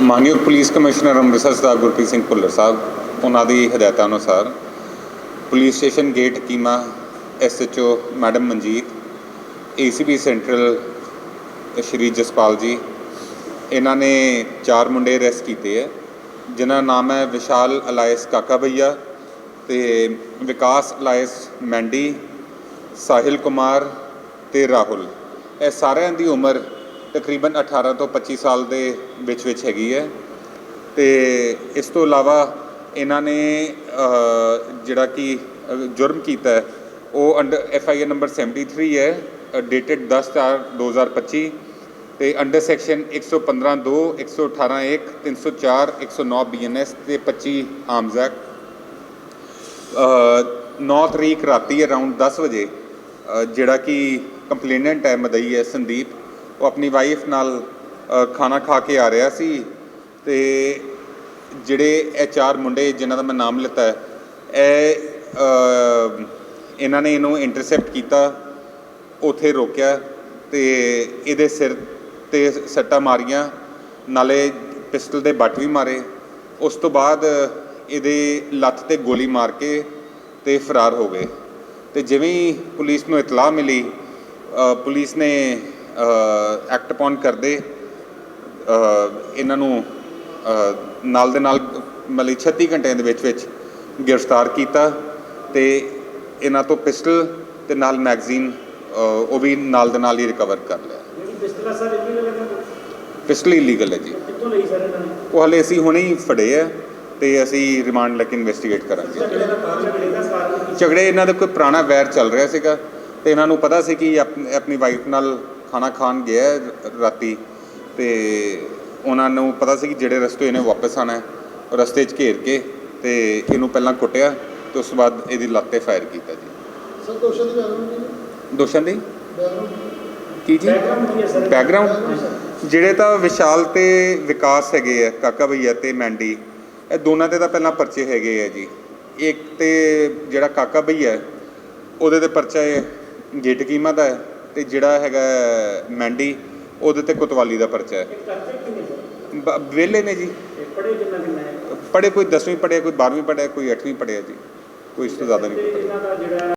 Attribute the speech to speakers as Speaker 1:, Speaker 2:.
Speaker 1: ਮਾਨਯੋਗ police commissioner Amritsar Sardar Gurpreet Singh Bhullar ਸਾਹਿਬ, ਉਹਨਾਂ ਦੀ ਹਦਾਇਤਾਂ ਅਨੁਸਾਰ police station gate keema SHO madam Manjit ACP central Shri Jaspal ji, ਇਹਨਾਂ ਨੇ ਚਾਰ ਮੁੰਡੇ ਅਰੈਸਟ ਕੀਤੇ ਹੈ ਜਿਨ੍ਹਾਂ ਦਾ ਨਾਮ ਹੈ ਵਿਸ਼ਾਲ ਅਲਾਇਸ ਕਾਕਾ ਭਈਆ ਤੇ ਵਿਕਾਸ ਅਲਾਇਸ ਮੈਂਡੀ, ਸਾਹਿਲ ਕੁਮਾਰ ਤੇ ਰਾਹੁਲ। ਇਹ ਸਾਰਿਆਂ ਦੀ ਉਮਰ ਤਕਰੀਬਨ 18 ਤੋਂ 25 ਸਾਲ ਦੇ ਵਿੱਚ ਵਿੱਚ ਹੈਗੀ ਹੈ। ਤੇ ਇਸ ਤੋਂ ਇਲਾਵਾ ਇਹਨਾਂ ਨੇ ਜਿਹੜਾ ਕਿ ਜੁਰਮ ਕੀਤਾ ਹੈ ਉਹ under F I R number 73 ਹੈ ਡੇਟਡ 10 ਚਾਰ 2025 ਤੇ ਅੰਡਰ ਸੈਕਸ਼ਨ 115 2 118 1 304 109 ਬੀਐਨਐਸ ਤੇ 25 ਆਰਮਸ ਐਕਟ ਅ, 9 ਤਰੀਕ ਰਾਤੀ ਅਰਾਊਂਡ 10 ਵਜੇ ਜਿਹੜਾ ਕਿ ਕੰਪਲੇਨੈਂਟ ਹੈ ਮਦਈ ਹੈ ਸੰਦੀਪ ਉਹ ਆਪਣੀ ਵਾਈਫ ਨਾਲ ਖਾਣਾ ਖਾ ਕੇ ਆ ਰਿਹਾ ਸੀ ਤੇ ਜਿਹੜੇ ਇਹ ਚਾਰ ਮੁੰਡੇ ਜਿਨ੍ਹਾਂ ਦਾ ਮੈਂ ਨਾਮ ਲਿੱਤਾ ਹੈ, ਇਹ ਇਹਨਾਂ ਨੇ ਇਹਨੂੰ ਇੰਟਰਸੈਪਟ ਕੀਤਾ, ਉਥੇ ਰੋਕਿਆ ਤੇ ਇਹਦੇ ਸਿਰ ਤੇ ਸੱਟਾਂ ਮਾਰੀਆਂ, ਨਾਲੇ ਪਿਸਟਲ ਦੇ ਬੱਟ ਵੀ ਮਾਰੇ। ਉਸ ਤੋਂ ਬਾਅਦ ਇਹਦੇ ਲੱਤ ਤੇ ਗੋਲੀ ਮਾਰ ਕੇ ਤੇ ਫਰਾਰ ਹੋ ਗਏ। ਤੇ ਜਿਵੇਂ ਹੀ ਪੁਲਿਸ ਨੂੰ ਇਤਲਾਹ ਮਿਲੀ ਪੁਲਿਸ ਨੇ ਐਕਟ ਅਪਨ ਕਰਦੇ ਇਹਨਾਂ ਨੂੰ ਨਾਲ ਦੇ ਨਾਲ ਮਤਲਬ 36 ਘੰਟਿਆਂ ਦੇ ਵਿੱਚ ਵਿੱਚ ਗ੍ਰਿਫਤਾਰ ਕੀਤਾ ਤੇ ਇਹਨਾਂ ਤੋਂ ਪਿਸਟਲ ਤੇ ਨਾਲ ਮੈਗਜ਼ੀਨ ਉਹ ਵੀ ਨਾਲ ਦੇ ਨਾਲ ਹੀ ਰਿਕਵਰ ਕਰ ਲਿਆ।
Speaker 2: ਪਿਸਟਲ
Speaker 1: ਇਲੀਗਲ ਹੈ ਜੀ।
Speaker 2: ਕਿੱਥੋਂ ਲਈ ਸਰ ਇਹਨਾਂ ਨੇ?
Speaker 1: ਉਹ ਹਲੇ ਅਸੀਂ ਹੁਣੇ ਹੀ ਫੜੇ ਆ ਤੇ ਅਸੀਂ ਰਿਮਾਂਡ ਲੈ ਕੇ ਇਨਵੈਸਟੀਗੇਟ ਕਰਾਂਗੇ।
Speaker 2: ਝਗੜੇ
Speaker 1: ਇਹਨਾਂ ਦਾ ਕੋਈ ਪੁਰਾਣਾ ਵੈਰ ਚੱਲ ਰਿਹਾ ਸੀਗਾ ਤੇ ਇਹਨਾਂ ਨੂੰ ਪਤਾ ਸੀ ਕਿ ਆਪ- ਆਪਣੀ ਵਾਈਫ ਨਾਲ ਖਾਣਾ ਖਾਣ ਗਿਆ ਰਾਤੀ ਤੇ ਉਹਨਾਂ ਨੂੰ ਪਤਾ ਸੀ ਕਿ ਜਿਹੜੇ ਰਸਤੇ ਇਹਨੇ ਵਾਪਸ ਆਣਾ ਹੈ ਰਸਤੇ 'ਚ ਘੇਰ ਕੇ ਤੇ ਇਹਨੂੰ ਪਹਿਲਾਂ ਕੁੱਟਿਆ ਤੇ ਉਸ ਤੋਂ ਬਾਅਦ ਇਹਦੀ ਲੱਤ ਤੇ ਫਾਇਰ ਕੀਤਾ ਜੀ।
Speaker 3: ਸਰ ਦੋਸ਼ਾਂ ਦੀ ਬੈਕਗ੍ਰਾਉਂਡ
Speaker 1: ਦੋਸ਼ਾਂ ਦੀ?
Speaker 3: ਬੈਕਗ੍ਰਾਉਂਡ
Speaker 1: ਕੀ ਜੀ? ਬੈਕਗ੍ਰਾਉਂਡ ਜਿਹੜੇ ਤਾਂ ਵਿਸ਼ਾਲ ਤੇ ਵਿਕਾਸ ਹੈਗੇ ਆ ਕਾਕਾ ਭਈਆ ਤੇ ਮੈਂਡੀ ਇਹ ਦੋਨਾਂ ਦੇ ਤਾਂ ਪਹਿਲਾਂ ਪਰਚੇ ਹੈਗੇ ਆ ਜੀ। ਇੱਕ ਤੇ ਜਿਹੜਾ ਕਾਕਾ ਭਈਆ ਹੈ, ਉਹਦੇ ਤੇ ਪਰਚਾ ਹੈ ਗੇਟ ਕੀਮਾ ਦਾ ਹੈ ਤੇ ਜਿਹੜਾ ਹੈਗਾ ਮੈਂਡੀ ਉਹਦੇ ਤੇ ਕੋਤਵਾਲੀ ਦਾ ਪਰਚਾ ਹੈ। ਵਿਹਲੇ ਨੇ ਜੀ।
Speaker 2: ਪੜੇ ਕਿੰਨਾ ਕਿੰਨਾ ਹੈ?
Speaker 1: ਪੜੇ ਕੋਈ 10ਵੀਂ ਪੜਿਆ ਕੋਈ 12ਵੀਂ ਪੜਿਆ ਕੋਈ 8ਵੀਂ ਪੜਿਆ ਜੀ। ਕੋਈ ਇਸ ਤੋਂ ਜ਼ਿਆਦਾ ਨਹੀਂ ਪੜਿਆ